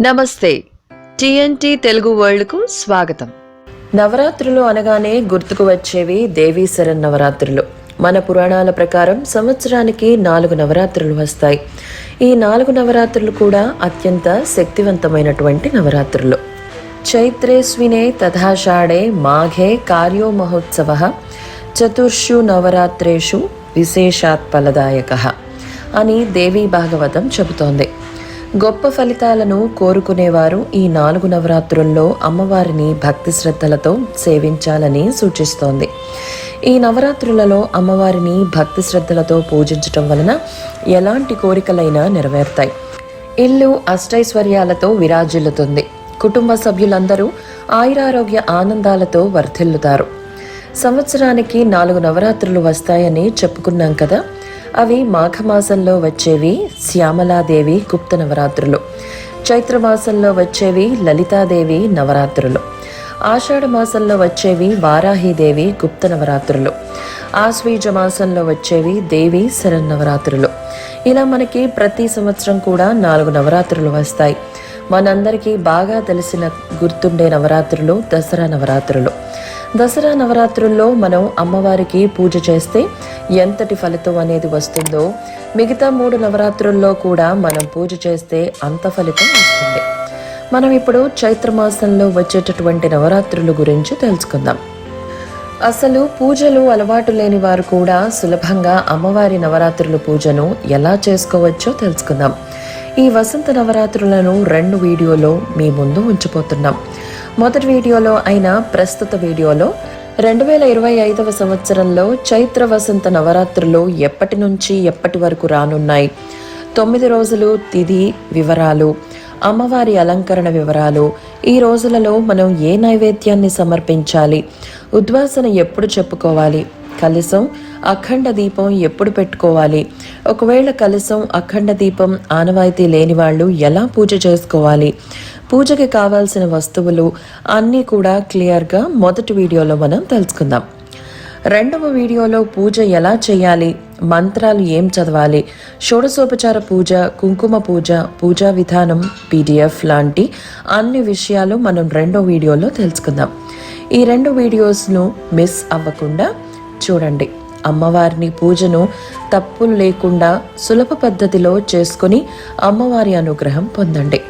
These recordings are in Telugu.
నమస్తే. టిఎన్టి తెలుగు వరల్డ్కు స్వాగతం. నవరాత్రులు అనగానే గుర్తుకు వచ్చేవి దేవీ శరణ్ నవరాత్రులు. మన పురాణాల ప్రకారం సంవత్సరానికి నాలుగు నవరాత్రులు వస్తాయి. ఈ నాలుగు నవరాత్రులు కూడా అత్యంత శక్తివంతమైనటువంటి నవరాత్రులు. చైత్రేస్వినే తథాషాఢే మాఘే కార్యో మహోత్సవ చతుర్షు నవరాత్రేషు విశేషాత్ ఫలదాయక అని దేవీ భాగవతం చెబుతోంది. గొప్ప ఫలితాలను కోరుకునేవారు ఈ నాలుగు నవరాత్రుల్లో అమ్మవారిని భక్తి శ్రద్ధలతో సేవించాలని సూచిస్తోంది. ఈ నవరాత్రులలో అమ్మవారిని భక్తి శ్రద్ధలతో పూజించటం వలన ఎలాంటి కోరికలైనా నెరవేరుతాయి. ఇల్లు అష్టైశ్వర్యాలతో విరాజిల్లుతుంది. కుటుంబ సభ్యులందరూ ఆయురారోగ్య ఆనందాలతో వర్ధిల్లుతారు. సంవత్సరానికి నాలుగు నవరాత్రులు వస్తాయని చెప్పుకున్నాం కదా? అవి మాఘమాసంలో వచ్చేవి శ్యామలాదేవి గుప్త నవరాత్రులు. చైత్రమాసంలో వచ్చేవి లలితాదేవి నవరాత్రులు. ఆషాఢ మాసంలో వచ్చేవి వారాహిదేవి గుప్త నవరాత్రులు. ఆశ్వీజ మాసంలో వచ్చేవి దేవి శరన్నవరాత్రులు. ఇలా మనకి ప్రతి సంవత్సరం కూడా నాలుగు నవరాత్రులు వస్తాయి. మనందరికీ బాగా తెలిసిన గుర్తుండే నవరాత్రులు దసరా నవరాత్రులు. దసరా నవరాత్రుల్లో మనం అమ్మవారికి పూజ చేస్తే ఎంతటి ఫలితం అనేది వస్తుందో మిగతా మూడు నవరాత్రుల్లో కూడా మనం పూజ చేస్తే అంత ఫలితం వస్తుంది. మనం ఇప్పుడు చైత్రమాసంలో వచ్చేటటువంటి నవరాత్రుల గురించి తెలుసుకుందాం. అసలు పూజలు అలవాటు లేని వారు కూడా సులభంగా అమ్మవారి నవరాత్రుల పూజను ఎలా చేసుకోవచ్చో తెలుసుకుందాం. ఈ వసంత నవరాత్రులను రెండు వీడియోలో మీ ముందు ఉంచిపోతున్నాం. మొదటి వీడియోలో అయిన ప్రస్తుత వీడియోలో రెండు వేల ఇరవై ఐదవ సంవత్సరంలో చైత్ర వసంత నవరాత్రులు ఎప్పటి నుంచి ఎప్పటి వరకు రానున్నాయి? తొమ్మిది రోజులు తిథి వివరాలు అమ్మవారి అలంకరణ వివరాలు ఈ రోజులలో మనం ఏ నైవేద్యాన్ని సమర్పించాలి ఉద్వాసన ఎప్పుడు చెప్పుకోవాలి కలసం అఖండ దీపం ఎప్పుడు పెట్టుకోవాలి? ఒకవేళ కలసం అఖండ దీపం ఆనవాయితీ లేని వాళ్ళు ఎలా పూజ చేసుకోవాలి? పూజకి కావాల్సిన వస్తువులు అన్నీ కూడా క్లియర్గా మొదటి వీడియోలో మనం తెలుసుకుందాం. రెండవ వీడియోలో పూజ ఎలా చేయాలి? మంత్రాలు ఏం చదవాలి? షోడశోపచార పూజ కుంకుమ పూజ పూజా విధానం పీడిఎఫ్ లాంటి అన్ని విషయాలు మనం రెండో వీడియోలో తెలుసుకుందాం. ఈ రెండు వీడియోస్ను మిస్ అవ్వకుండా చూడండి. అమ్మవారిని పూజను తప్పులు లేకుండా సులభ పద్ధతిలో చేసుకుని అమ్మవారి అనుగ్రహం పొందండి.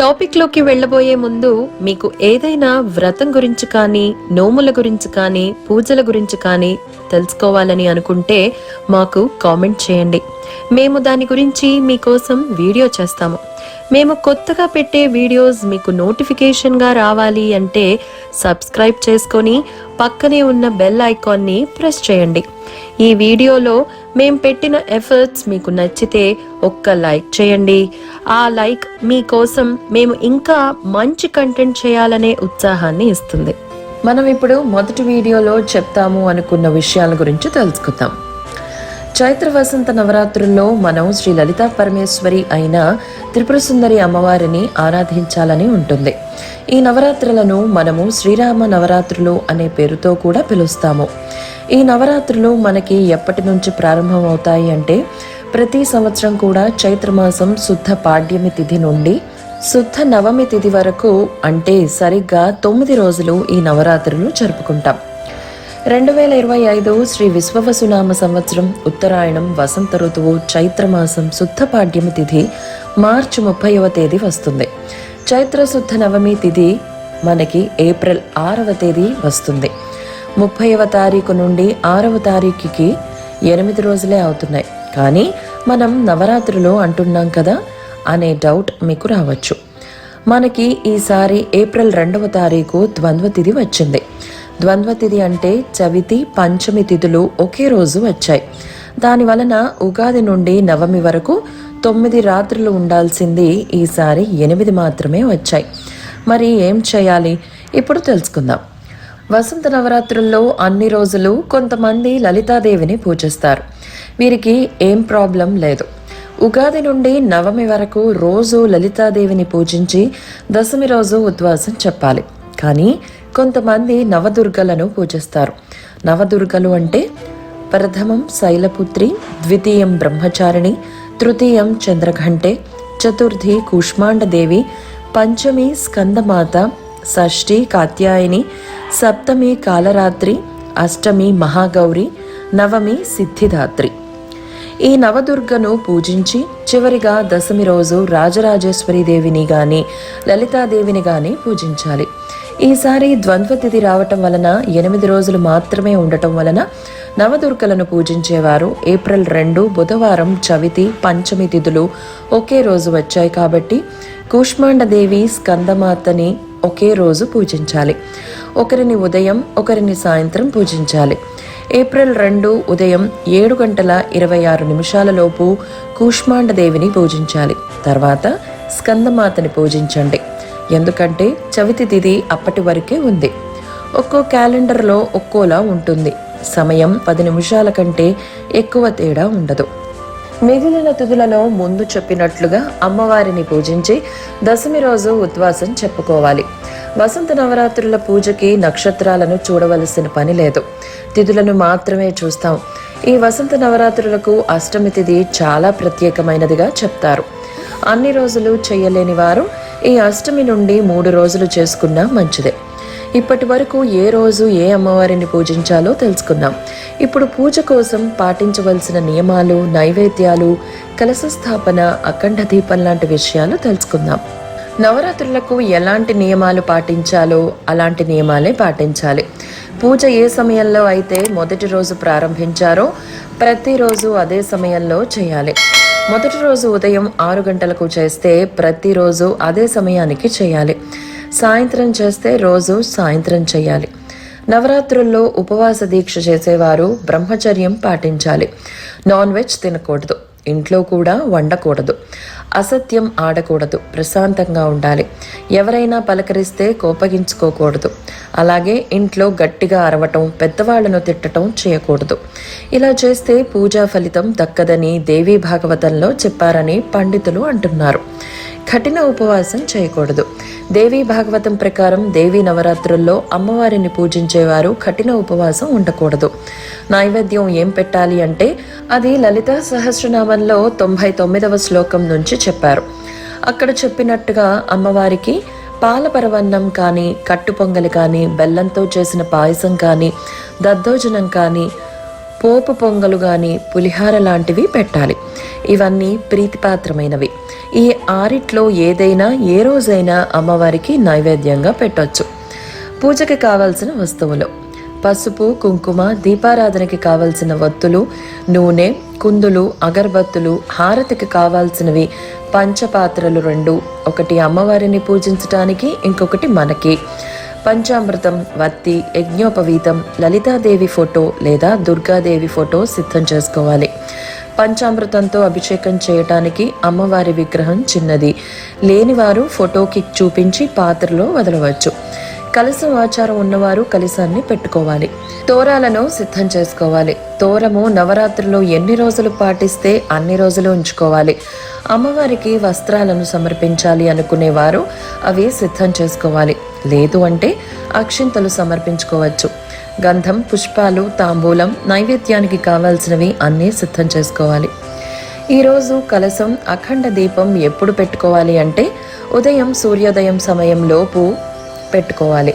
టాపిక్లోకి వెళ్ళబోయే ముందు మీకు ఏదైనా వ్రతం గురించి కానీ నోముల గురించి కానీ పూజల గురించి కానీ తెలుసుకోవాలని అనుకుంటే మాకు కామెంట్ చేయండి. మేము దాని గురించి మీకోసం వీడియో చేస్తాము. మేము కొత్తగా పెట్టే వీడియోస్ మీకు నోటిఫికేషన్గా రావాలి అంటే సబ్స్క్రైబ్ చేసుకొని పక్కనే ఉన్న బెల్ ఐకాన్ని ప్రెస్ చేయండి. ఈ వీడియోలో మేం పెట్టిన ఎఫర్ట్స్ మీకు నచ్చితే ఒక్క లైక్ చేయండి. ఆ లైక్ మీకోసం మేము ఇంకా మంచి కంటెంట్ చేయాలనే ఉత్సాహాన్ని ఇస్తుంది. మనం ఇప్పుడు మొదటి వీడియోలో చెప్తాము అనుకున్న విషయాల గురించి తెలుసుకుందాం. చైత్ర వసంత నవరాత్రుల్లో మనం శ్రీ లలితా పరమేశ్వరి అయిన త్రిపుర సుందరి అమ్మవారిని ఆరాధించాలని ఉంటుంది. ఈ నవరాత్రులను మనము శ్రీరామ నవరాత్రులు అనే పేరుతో కూడా పిలుస్తాము. ఈ నవరాత్రులు మనకి ఎప్పటి నుంచి ప్రారంభం అవుతాయి అంటే ప్రతి సంవత్సరం కూడా చైత్రమాసం శుద్ధ పాడ్యమి తిథి నుండి శుద్ధ నవమి తిథి వరకు అంటే సరిగ్గా తొమ్మిది రోజులు ఈ నవరాత్రులు జరుపుకుంటాం. రెండు వేల ఇరవై ఐదు శ్రీ విశ్వవసునామ సంవత్సరం ఉత్తరాయణం వసంత ఋతువు చైత్రమాసం శుద్ధ పాడ్యమి తిథి మార్చి ముప్పైవ తేదీ వస్తుంది. చైత్ర శుద్ధ నవమి తిథి మనకి ఏప్రిల్ ఆరవ తేదీ వస్తుంది. ముప్పైవ తారీఖు నుండి ఆరవ తారీఖుకి ఎనిమిది రోజులే అవుతున్నాయి. కానీ మనం నవరాత్రులు అంటున్నాం కదా అనే డౌట్ మీకు రావచ్చు. మనకి ఈసారి ఏప్రిల్ రెండవ తారీఖు ద్వంద్వ తిథి వచ్చింది. ద్వంద్వ తిథి అంటే చవితి పంచమి తిథులు ఒకే రోజు వచ్చాయి. దాని వలన ఉగాది నుండి నవమి వరకు తొమ్మిది రాత్రులు ఉండాల్సింది ఈసారి ఎనిమిది మాత్రమే వచ్చాయి. మరి ఏం చేయాలి? ఇప్పుడు తెలుసుకుందాం. వసంత నవరాత్రుల్లో అన్ని రోజులు కొంతమంది లలితాదేవిని పూజిస్తారు. వీరికి ఏం ప్రాబ్లం లేదు. ఉగాది నుండి నవమి వరకు రోజు లలితాదేవిని పూజించి దశమి రోజు ఉద్వాసం చెప్పాలి. కానీ కొంతమంది నవదుర్గలను పూజిస్తారు. నవదుర్గలు అంటే ప్రథమం శైలపుత్రి ద్వితీయం బ్రహ్మచారిణి తృతీయం చంద్రఘంటే చతుర్థి కూష్మాండదేవి పంచమి స్కందమాత షష్ఠి కాత్యాయని సప్తమి కాలరాత్రి అష్టమి మహాగౌరి నవమి సిద్ధిదాత్రి. ఈ నవదుర్గను పూజించి చివరిగా దశమి రోజు రాజరాజేశ్వరి దేవిని గాని లలితాదేవిని గాని పూజించాలి. ఈసారి ద్వంద్వతిథి రావటం వలన ఎనిమిది రోజులు మాత్రమే ఉండటం వలన నవదుర్గలను పూజించేవారు ఏప్రిల్ రెండు బుధవారం చవితి పంచమి తిథులు ఒకే రోజు వచ్చాయి కాబట్టి కూష్మాండదేవి స్కందమాతని ఒకే రోజు పూజించాలి. ఒకరిని ఉదయం ఒకరిని సాయంత్రం పూజించాలి. ఏప్రిల్ రెండు ఉదయం ఏడు గంటల ఇరవై ఆరు నిమిషాలలోపు కూష్మాండ కూష్మాండదేవిని పూజించాలి. తర్వాత స్కందమాతని పూజించండి. ఎందుకంటే చవితి తిథి అప్పటి వరకే ఉంది. ఒక్కో క్యాలెండర్లో ఒక్కోలా ఉంటుంది. సమయం పది నిమిషాల కంటే ఎక్కువ తేడా ఉండదు. మిగిలిన తిథులలో ముందు చెప్పినట్లుగా అమ్మవారిని పూజించి దశమి రోజు ఉద్వాసం చెప్పుకోవాలి. వసంత నవరాత్రుల పూజకి నక్షత్రాలను చూడవలసిన పని లేదు. తిథులను మాత్రమే చూస్తాం. ఈ వసంత నవరాత్రులకు అష్టమి తిథి చాలా ప్రత్యేకమైనదిగా చెప్తారు. అన్ని రోజులు చేయలేని వారు ఈ అష్టమి నుండి మూడు రోజులు చేసుకున్నా మంచిదే. ఇప్పటి వరకు ఏ రోజు ఏ అమ్మవారిని పూజించాలో తెలుసుకున్నాం ఇప్పుడు పూజ కోసం పాటించవలసిన నియమాలు నైవేద్యాలు కలశ స్థాపన అఖండ దీపం లాంటి విషయాలు తెలుసుకుందాం. నవరాత్రులకు ఎలాంటి నియమాలు పాటించాలో అలాంటి నియమాలే పాటించాలి. పూజ ఏ సమయంలో అయితే మొదటి రోజు ప్రారంభించారో ప్రతిరోజు అదే సమయంలో చేయాలి. మొదటి రోజు ఉదయం ఆరు గంటలకు చేస్తే ప్రతిరోజు అదే సమయానికి చేయాలి. సాయంత్రం చేస్తే రోజు సాయంత్రం చేయాలి. నవరాత్రుల్లో ఉపవాస దీక్ష చేసేవారు బ్రహ్మచర్యం పాటించాలి. నాన్ వెజ్ తినకూడదు. ఇంట్లో కూడా వండకూడదు. అసత్యం ఆడకూడదు. ప్రశాంతంగా ఉండాలి. ఎవరైనా పలకరిస్తే కోపగించుకోకూడదు. అలాగే ఇంట్లో గట్టిగా అరవటం పెద్దవాళ్ళను తిట్టడం చేయకూడదు. ఇలా చేస్తే పూజా ఫలితం దక్కదని దేవీ భాగవతంలో చెప్పారని పండితులు అంటున్నారు. కఠిన ఉపవాసం చేయకూడదు. దేవీ భాగవతం ప్రకారం దేవీ నవరాత్రుల్లో అమ్మవారిని పూజించేవారు కఠిన ఉపవాసం ఉండకూడదు. నైవేద్యం ఏం పెట్టాలి అంటే అది లలిత సహస్రనామంలో తొంభై తొమ్మిదవ శ్లోకం నుంచి చెప్పారు. అక్కడ చెప్పినట్టుగా అమ్మవారికి పాల పరవన్నం కానీ కట్టు పొంగలి కానీ బెల్లంతో చేసిన పాయసం కానీ దద్దోజనం కానీ పోపు పొంగలు కానీ పులిహార లాంటివి పెట్టాలి. ఇవన్నీ ప్రీతిపాత్రమైనవి. ఈ ఆరిట్లో ఏదైనా ఏ రోజైనా అమ్మవారికి నైవేద్యంగా పెట్టొచ్చు. పూజకి కావాల్సిన వస్తువులు. పసుపు కుంకుమ దీపారాధనకి కావాల్సిన వత్తులు నూనె కుందులు అగరబత్తులు హారతికి కావాల్సినవి పంచపాత్రలు రెండు ఒకటి అమ్మవారిని పూజించటానికి ఇంకొకటి మనకి. పంచామృతం వత్తి యజ్ఞోపవీతం లలితాదేవి ఫోటో లేదా దుర్గాదేవి ఫోటో సిద్ధం చేసుకోవాలి. పంచామృతంతో అభిషేకం చేయటానికి అమ్మవారి విగ్రహం చిన్నది. లేనివారు ఫోటోకి చూపించి పాత్రలో వదలవచ్చు. కలసం ఆచారం ఉన్నవారు కలసాన్ని పెట్టుకోవాలి. తోరాలను సిద్ధం చేసుకోవాలి. తోరము నవరాత్రిలో ఎన్ని రోజులు పాటిస్తే అన్ని రోజులు ఉంచుకోవాలి. అమ్మవారికి వస్త్రాలను సమర్పించాలి అనుకునేవారు అవి సిద్ధం చేసుకోవాలి. లేదు అంటే అక్షింతలు సమర్పించుకోవచ్చు. గంధం పుష్పాలు తాంబూలం నైవేద్యానికి కావాల్సినవి అన్నీ సిద్ధం చేసుకోవాలి. ఈరోజు కలసం అఖండ దీపం ఎప్పుడు పెట్టుకోవాలి అంటే ఉదయం సూర్యోదయం సమయంలోపు పెట్టుకోవాలి.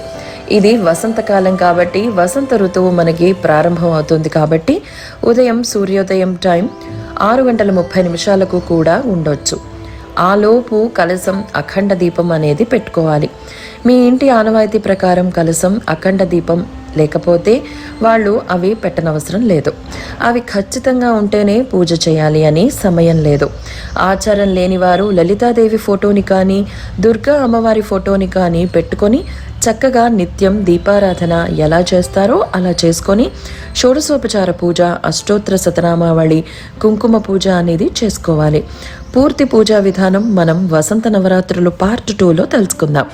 ఇది వసంతకాలం కాబట్టి వసంత ఋతువు మనకి ప్రారంభం అవుతుంది కాబట్టి ఉదయం సూర్యోదయం టైం ఆరు గంటల ముప్పై నిమిషాలకు కూడా ఉండొచ్చు. ఆలోపు కలసం అఖండ దీపం అనేది పెట్టుకోవాలి. మీ ఇంటి ఆనవాయితీ ప్రకారం కలసం అఖండ దీపం లేకపోతే వాళ్ళు అవి పెట్టనవసరం లేదు. అవి ఖచ్చితంగా ఉంటేనే పూజ చేయాలి అని సమయం లేదు. ఆచారం లేని వారు లలితాదేవి ఫోటోని కానీ దుర్గా అమ్మవారి ఫోటోని కానీ పెట్టుకొని చక్కగా నిత్యం దీపారాధన ఎలా చేస్తారో అలా చేసుకొని షోడశోపచార పూజ అష్టోత్తర శతనామావళి కుంకుమ పూజ అనేది చేసుకోవాలి. పూర్తి పూజా విధానం మనం వసంత నవరాత్రులు పార్ట్ టూలో తెలుసుకుందాం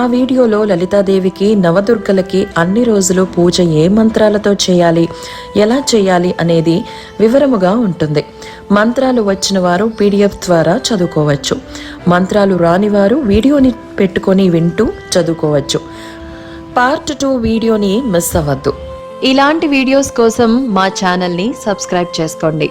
ఆ వీడియోలో లలితాదేవికి నవదుర్గలకి అన్ని రోజులు పూజ ఏ మంత్రాలతో చేయాలి ఎలా చేయాలి అనేది వివరముగా ఉంటుంది. మంత్రాలు వచ్చిన వారు పీడిఎఫ్ ద్వారా చదువుకోవచ్చు. మంత్రాలు రానివారు వీడియోని పెట్టుకొని వింటూ చదువుకోవచ్చు. పార్ట్ టూ వీడియోని మిస్ అవ్వద్దు. ఇలాంటి వీడియోస్ కోసం మా ఛానల్ని సబ్స్క్రైబ్ చేసుకోండి.